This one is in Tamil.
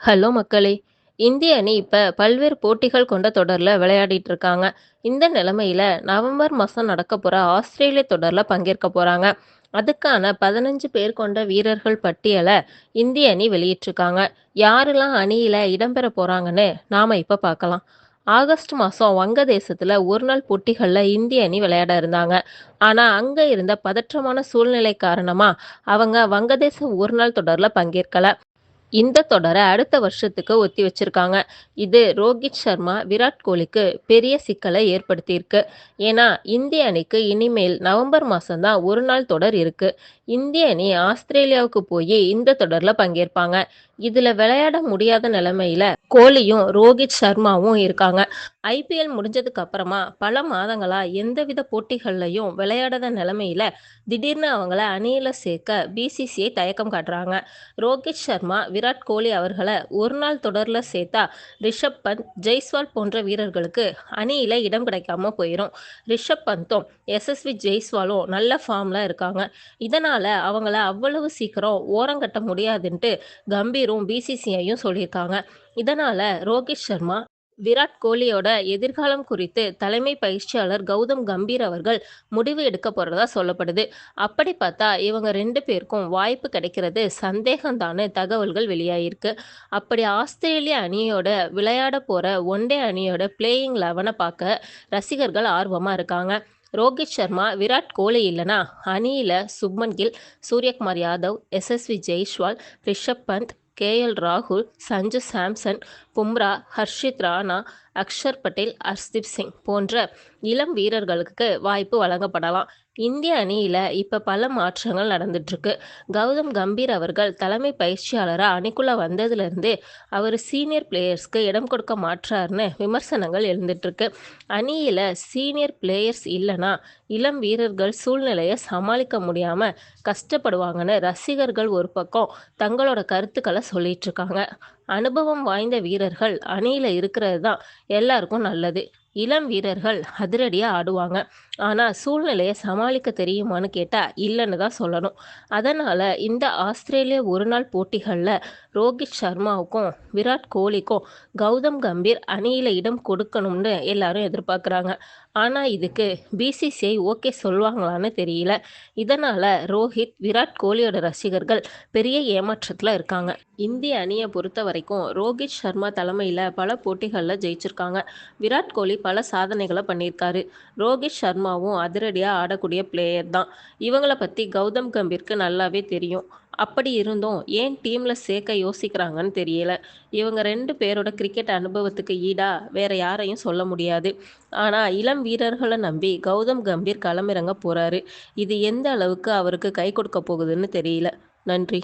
ஹலோ மக்களே! இந்திய அணி இப்போ பல்வேறு போட்டிகள் கொண்ட தொடரில் விளையாடிட்டு இருக்காங்க. இந்த நிலைமையில நவம்பர் மாதம் நடக்க நடக்கப்போற ஆஸ்திரேலிய தொடரில் பங்கேற்க போகிறாங்க அதுக்கான 15 பேர் கொண்ட வீரர்கள் பட்டியலை இந்திய அணி வெளியிட்டிருக்காங்க. யாரெல்லாம் அணியில் இடம்பெற போகிறாங்கன்னு நாம் இப்போ பார்க்கலாம். ஆகஸ்ட் மாதம் வங்கதேசத்தில் ஒரு நாள் போட்டிகளில் இந்திய அணி விளையாட இருந்தாங்க. ஆனால் அங்கே இருந்த பதற்றமான சூழ்நிலை காரணமாக அவங்க வங்கதேச ஒருநாள் தொடரில் பங்கேற்கலை இந்த தொடரை அடுத்த வருஷத்துக்கு ஒத்தி வச்சிருக்காங்க. இது ரோகித் சர்மா, விராட் கோலிக்கு பெரிய சிக்கலை ஏற்படுத்தியிருக்கு. ஏன்னா இந்திய அணிக்கு இனிமேல் நவம்பர் மாதம்தான் தான் ஒருநாள் தொடர் இருக்குது இந்திய அணி ஆஸ்திரேலியாவுக்கு போய் இந்த தொடர்ல பங்கேற்பாங்க. இதுல விளையாட முடியாத நிலைமையில கோலியும், ரோஹித் சர்மாவும் இருக்காங்க. ஐபிஎல் முடிஞ்சதுக்கு அப்புறமா பல மாதங்களா எந்தவித போட்டிகள்லையும் விளையாடாத நிலைமையில திடீர்னு அவங்கள அணியில சேர்க்க பிசிசிஐ தயக்கம் காட்டுறாங்க. ரோகித் சர்மா, விராட் கோலி அவர்களை ஒரு நாள் தொடர்ல சேர்த்தா ரிஷப் பந்த், ஜெய்ஸ்வால் போன்ற வீரர்களுக்கு அணியில இடம் கிடைக்காம போயிடும் ரிஷப் பந்தும், எஸ்எஸ்வி ஜெய்ஸ்வாலும் நல்ல ஃபார்ம்ல இருக்காங்க. இதனால அவங்கள அவ்வளவு சீக்கிரம் ஓரங்கட்ட முடியாதுன்ட்டு கம்பீரும், பிசிசிஐயும் சொல்லியிருக்காங்க. இதனால ரோகித் சர்மா, விராட் கோலியோட எதிர்காலம் குறித்து தலைமை பயிற்சியாளர் கௌதம் கம்பீர் அவர்கள் முடிவு எடுக்க போறதா சொல்லப்படுது. அப்படி பார்த்தா இவங்க ரெண்டு பேருக்கும் வாய்ப்பு கிடைக்கிறது சந்தேகம்தானு தகவல்கள் வெளியாகியிருக்கு. அப்படி ஆஸ்திரேலிய அணியோட விளையாட போற ஒன் டே அணியோட பிளேயிங் லெவனை பார்க்க ரசிகர்கள் ஆர்வமா இருக்காங்க. ரோகித் சர்மா, விராட் கோலி இல்லனா அணியில சுப்மன் கில், சூரியகுமார் யாதவ், எஸ்எஸ்வி ஜெய்ஸ்வால், ரிஷப் பந்த், கே. எல். ராகுல், சஞ்சு சாம்சன், பும்ரா, ஹர்ஷித் ராணா, அக்ஷர் பட்டேல் ஹர்ஷ்தீப் சிங் போன்ற இளம் வீரர்களுக்கு வாய்ப்பு வழங்கப்படலாம். இந்திய அணியில் இப்போ பல மாற்றங்கள் நடந்துட்டுருக்கு கௌதம் கம்பீர் அவர்கள் தலைமை பயிற்சியாளராக அணிக்குள்ளே வந்ததுலேருந்து அவர் சீனியர் பிளேயர்ஸ்க்கு இடம் கொடுக்க மாட்றாருன்னு விமர்சனங்கள் எழுந்துட்டுருக்கு அணியில் சீனியர் பிளேயர்ஸ் இல்லைன்னா இளம் வீரர்கள் சூழ்நிலையை சமாளிக்க முடியாமல் கஷ்டப்படுவாங்கன்னு ரசிகர்கள் ஒரு பக்கம் தங்களோட கருத்துக்களை சொல்லிட்டு இருக்காங்க. அனுபவம் வாய்ந்த வீரர்கள் அணியில இருக்கிறது தான் எல்லாருக்கும் நல்லது. இளம் வீரர்கள் அதிரடியாக ஆடுவாங்க. ஆனால் சூழ்நிலையை சமாளிக்க தெரியுமான்னு கேட்டால் இல்லைன்னு தான் சொல்லணும். அதனால் இந்த ஆஸ்திரேலிய ஒருநாள் போட்டிகளில் ரோகித் சர்மாவுக்கும், விராட் கோலிக்கும் கௌதம் கம்பீர் அணியில் இடம் கொடுக்கணும்னு எல்லாரும் எதிர்பார்க்குறாங்க. ஆனால் இதுக்கு பிசிசிஐ ஓகே சொல்லுவாங்களான்னு தெரியல. இதனால் ரோஹித் விராட் கோலியோட ரசிகர்கள் பெரிய ஏமாற்றத்தில் இருக்காங்க. இந்திய அணியை பொறுத்த வரைக்கும் ரோகித் சர்மா தலைமையில் பல போட்டிகளில் ஜெயிச்சிருக்காங்க. விராட் கோலி பல சாதனைகளை பண்ணியிருக்காரு. ரோஹித் சர்மாவும் அதிரடியாக ஆடக்கூடிய பிளேயர் தான். இவங்கள பற்றி கௌதம் கம்பீருக்கு நல்லாவே தெரியும். அப்படி இருந்தும் ஏன் டீமில் சேர்க்க யோசிக்கிறாங்கன்னு தெரியல. இவங்க ரெண்டு பேரோட கிரிக்கெட் அனுபவத்துக்கு ஈடா வேற யாரையும் சொல்ல முடியாது. ஆனால் இளம் வீரர்களை நம்பி கௌதம் கம்பீர் களமிறங்க போகிறாரு இது எந்த அளவுக்கு அவருக்கு கை கொடுக்க போகுதுன்னு தெரியல. நன்றி.